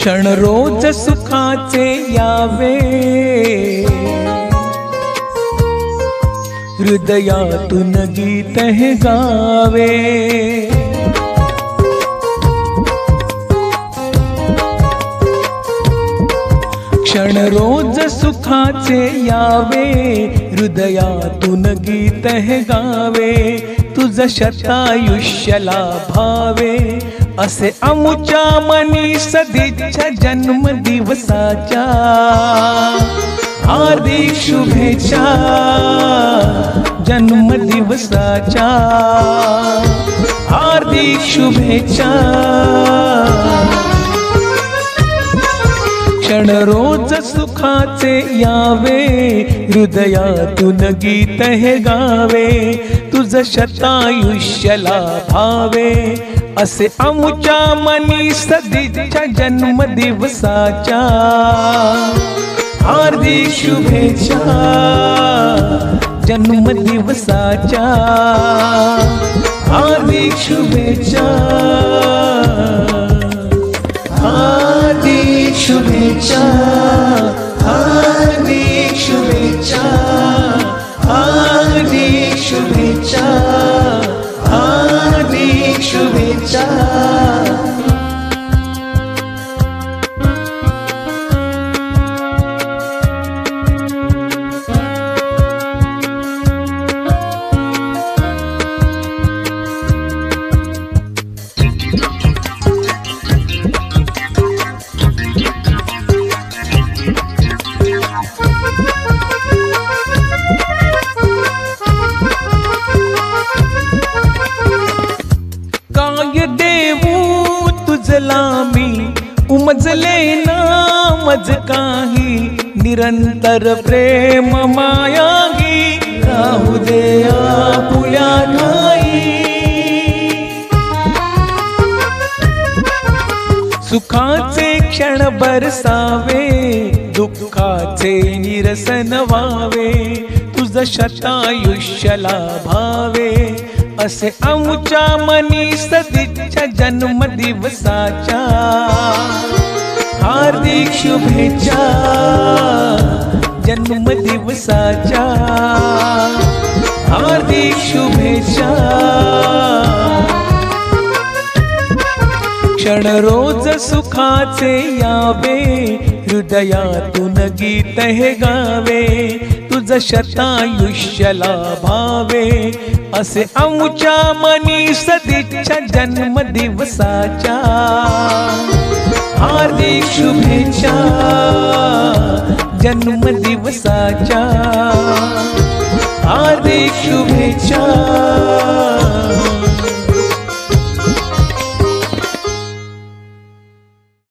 क्षण रोज सुखाचे यावे. हृदयातून गीत हे गावे. क्षण रोज सुखाचे यावे. हृदयातून गीत हे गावे. तुझ शतायुष्यला लाभावे असे अमुच्या मनी सदिच्छा जन्म दिवसाच्या हार्दिक शुभेच्छा जन्म दिवसाच्या हार्दिक शुभेच्छा. क्षण रोज सुखाचे यावे हृदयातून गीत हे गावे तुझ शतायुष्य लाभावे. असे अमुच्या मनी सदीच्या जन्म दिवसाच्या हार्दिक शुभेच्छा. जन्म दिवसाच्या हार्दिक शुभेच्छा. शुभेच्छा उमजला मी उमजले ना मज काही निरंतर प्रेम मायागी राहू दे आपुल्या ठाई सुखाचे क्षण बरसावे दुःखाचे निरसन व्हावे तुझ शतायुष्यला भावे असे आमच्या मनी सदिच्छा जन्म दिवसाच्या हार्दिक शुभेच्छा जन्म दिवसाच्या हार्दिक शुभेच्छा. क्षण रोज सुखाचे यावे हृदयातून गीत हे गावे तुझ शतायुष्यला भावे असे आमच्या मनी सदिच्छा जन्म दिवसाच्या हार्दिक शुभेच्छा जन्म दिवसाच्या हार्दिक शुभेच्छा.